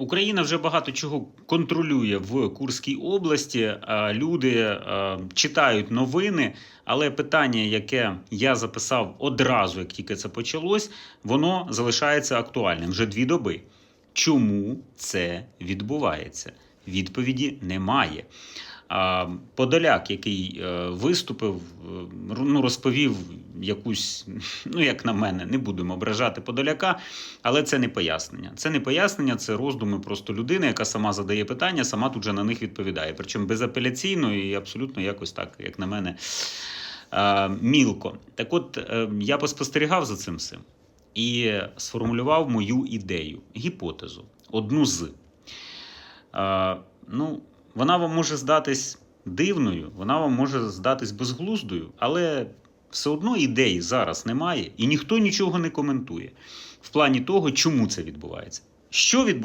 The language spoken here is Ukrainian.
Україна вже багато чого контролює в Курській області. Люди е, читають новини, але питання, яке я записав одразу, як тільки це почалось, воно залишається актуальним вже дві доби. Чому це відбувається? Відповіді немає. Подоляк, який е, виступив, е, ну, розповів якусь, ну як на мене, не будемо ображати Подоляка, але це не пояснення. Це не пояснення, це роздуми просто людини, яка сама задає питання, сама тут же на них відповідає. Причому безапеляційно і абсолютно якось так, як на мене, мілко. Так от е, я поспостерігав за цим всім і сформулював мою ідею, гіпотезу, одну з. Ну, вона вам може здатись дивною, вона вам може здатись безглуздою, але все одно ідеї зараз немає, і ніхто нічого не коментує в плані того, чому це відбувається. Що відбувається?